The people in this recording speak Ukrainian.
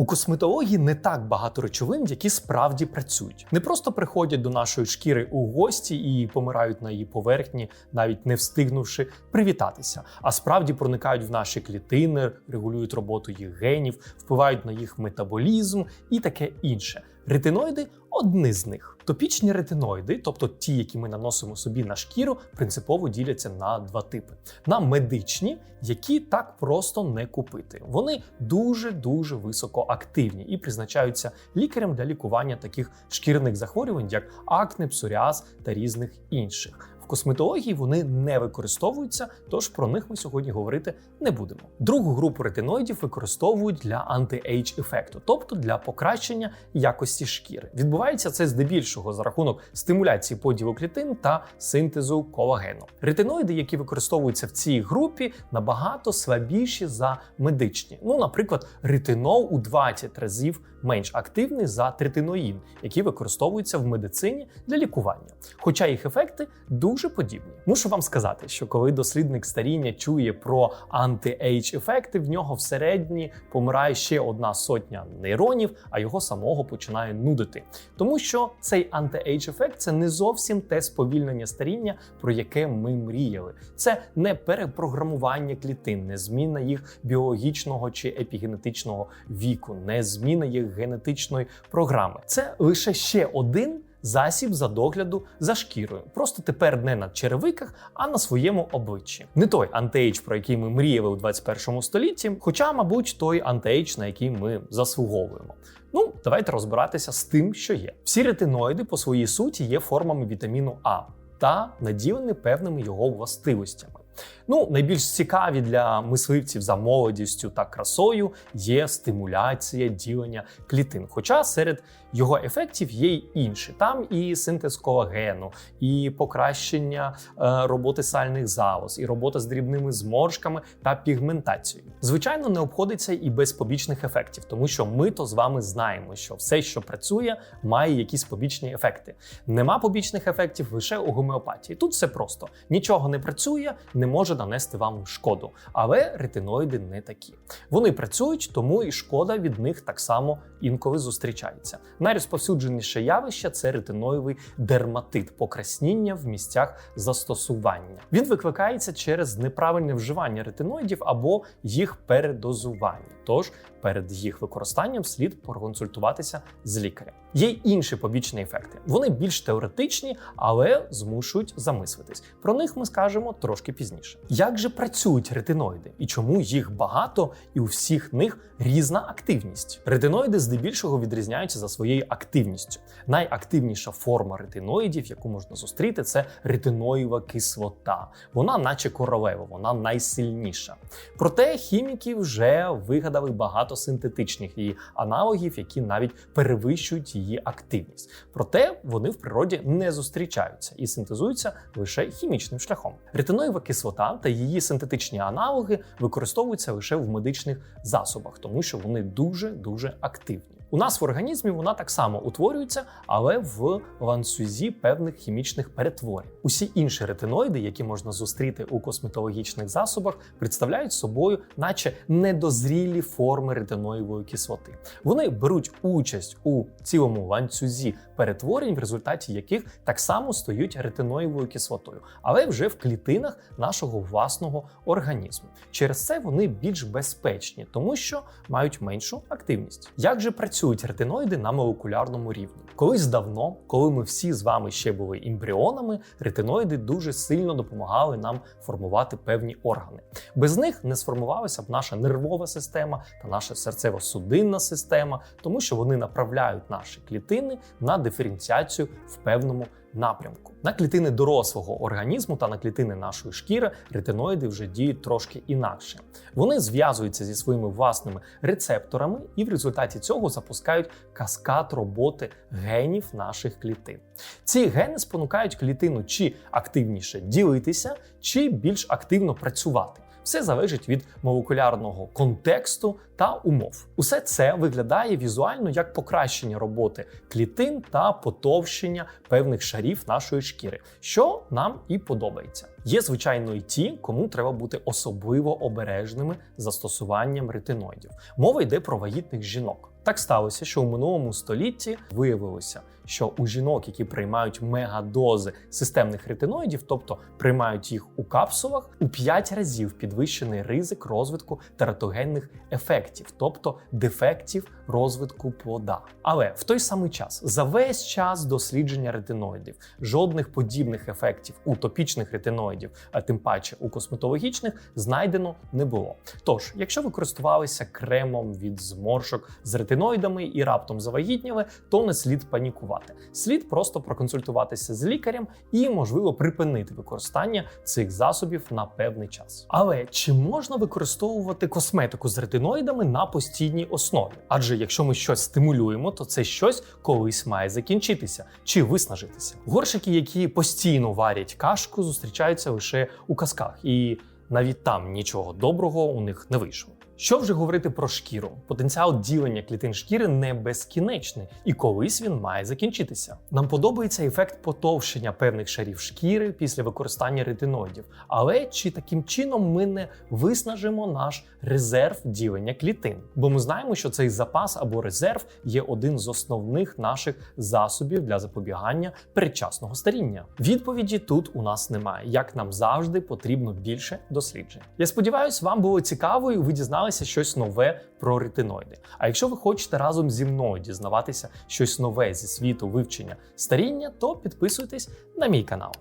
У косметології не так багато речовин, які справді працюють. Не просто приходять до нашої шкіри у гості і помирають на її поверхні, навіть не встигнувши привітатися, а справді проникають в наші клітини, регулюють роботу їх генів, впливають на їх метаболізм і таке інше. Ретиноїди одні з них. Топічні ретиноїди, тобто ті, які ми наносимо собі на шкіру, принципово діляться на два типи: на медичні, які так просто не купити. Вони дуже дуже високоактивні і призначаються лікарем для лікування таких шкірних захворювань, як акне, псоріаз та різних інших. Косметології вони не використовуються, тож про них ми сьогодні говорити не будемо. Другу групу ретиноїдів використовують для анти-ейдж ефекту, тобто для покращення якості шкіри. Відбувається це здебільшого за рахунок стимуляції поділу клітин та синтезу колагену. Ретиноїди, які використовуються в цій групі, набагато слабіші за медичні. Ну, наприклад, ретинол у 20 разів менш активний за третиноїн, які використовуються в медицині для лікування. Хоча їх ефекти дуже подібні. Мушу вам сказати, що коли дослідник старіння чує про анти-ейдж ефекти, в нього в середні помирає ще одна сотня нейронів, а його самого починає нудити. Тому що цей анти-ейдж ефект це не зовсім те сповільнення старіння, про яке ми мріяли. Це не перепрограмування клітин, не зміна їх біологічного чи епігенетичного віку, не зміна їх генетичної програми. Це лише ще один. Засіб за догляду за шкірою. Просто тепер не на черевиках, а на своєму обличчі. Не той антиейдж, про який ми мріяли у 21 столітті, хоча, мабуть, той антиейдж, на який ми заслуговуємо. Ну, давайте розбиратися з тим, що є. Всі ретиноїди по своїй суті є формами вітаміну А та наділені певними його властивостями. Ну, найбільш цікаві для мисливців за молодістю та красою є стимуляція ділення клітин. Хоча серед його ефектів є й інші. Там і синтез колагену, і покращення е, роботи сальних залоз, і робота з дрібними зморшками та пігментацією. Звичайно, не обходиться і без побічних ефектів, тому що ми то з вами знаємо, що все, що працює, має якісь побічні ефекти. Нема побічних ефектів лише у гомеопатії. Тут все просто нічого не працює, не може нанести вам шкоду. Але ретиноїди не такі. Вони працюють, тому і шкода від них так само інколи зустрічається. Найрозповсюдженіше явище це ретиноївий дерматит, покрасніння в місцях застосування. Він викликається через неправильне вживання ретиноїдів або їх передозування. Тож перед їх використанням слід проконсультуватися з лікарем. Є інші побічні ефекти. Вони більш теоретичні, але змушують замислитись. Про них ми скажемо трошки пізніше. Як же працюють ретиноїди і чому їх багато, і у всіх них різна активність? Ретиноїди здебільшого відрізняються за своєю активністю. Найактивніша форма ретиноїдів, яку можна зустріти, це ретиноїва кислота. Вона, наче королева, вона найсильніша. Проте хіміки вже вигадали багато синтетичних її аналогів, які навіть перевищують її активність. Проте вони в природі не зустрічаються і синтезуються лише хімічним шляхом. Ретиноєва кислота та її синтетичні аналоги використовуються лише в медичних засобах, тому що вони дуже дуже активні. У нас в організмі вона так само утворюється, але в ланцюзі певних хімічних перетворень. Усі інші ретиноїди, які можна зустріти у косметологічних засобах, представляють собою, наче недозрілі форми ретиноївої кислоти. Вони беруть участь у цілому ланцюзі перетворень, в результаті яких так само стають ретиноївою кислотою, але вже в клітинах нашого власного організму. Через це вони більш безпечні, тому що мають меншу активність. Як же працюють ретиноїди на молекулярному рівні? Колись давно, коли ми всі з вами ще були ембріонами, ретиноїди дуже сильно допомагали нам формувати певні органи. Без них не сформувалася б наша нервова система та наша серцево-судинна система, тому що вони направляють наші клітини на диференціацію в певному напрямку. На клітини дорослого організму та на клітини нашої шкіри ретиноїди вже діють трошки інакше. Вони зв'язуються зі своїми власними рецепторами і в результаті цього запускають каскад роботи генів наших клітин. Ці гени спонукають клітину чи активніше ділитися, чи більш активно працювати. Все залежить від молекулярного контексту та умов. Усе це виглядає візуально як покращення роботи клітин та потовщення певних шарів нашої шкіри, що нам і подобається. Є, звичайно, і ті, кому треба бути особливо обережними застосуванням ретиноїдів. Мова йде про вагітних жінок. Так сталося, що у минулому столітті виявилося, що у жінок, які приймають мегадози системних ретиноїдів, тобто приймають їх у капсулах, у 5 разів підвищений ризик розвитку тератогенних ефектів, тобто дефектів розвитку плода. Але в той самий час за весь час дослідження ретиноїдів жодних подібних ефектів у топічних ретиноїдів, а тим паче у косметологічних, знайдено не було. Тож, якщо ви користувалися кремом від зморшок з ретиноїдами і раптом завагітніли, то не слід панікувати. Слід просто проконсультуватися з лікарем і, можливо, припинити використання цих засобів на певний час. Але чи можна використовувати косметику з ретиноїдами на постійній основі? Адже якщо ми щось стимулюємо, то це щось колись має закінчитися чи виснажитися. Горшики, які постійно варять кашку, зустрічаються лише у казках, і навіть там нічого доброго у них не вийшло. Що вже говорити про шкіру? Потенціал ділення клітин шкіри не безкінечний, і колись він має закінчитися. Нам подобається ефект потовщення певних шарів шкіри після використання ретиноїдів, але чи таким чином ми не виснажимо наш резерв ділення клітин? Бо ми знаємо, що цей запас або резерв є один з основних наших засобів для запобігання передчасного старіння. Відповіді тут у нас немає. Як нам завжди потрібно більше досліджень. Я сподіваюся, вам було цікаво і ви дізналися щось нове про ретиноїди. А якщо ви хочете разом зі мною дізнаватися щось нове зі світу вивчення старіння, то підписуйтесь на мій канал.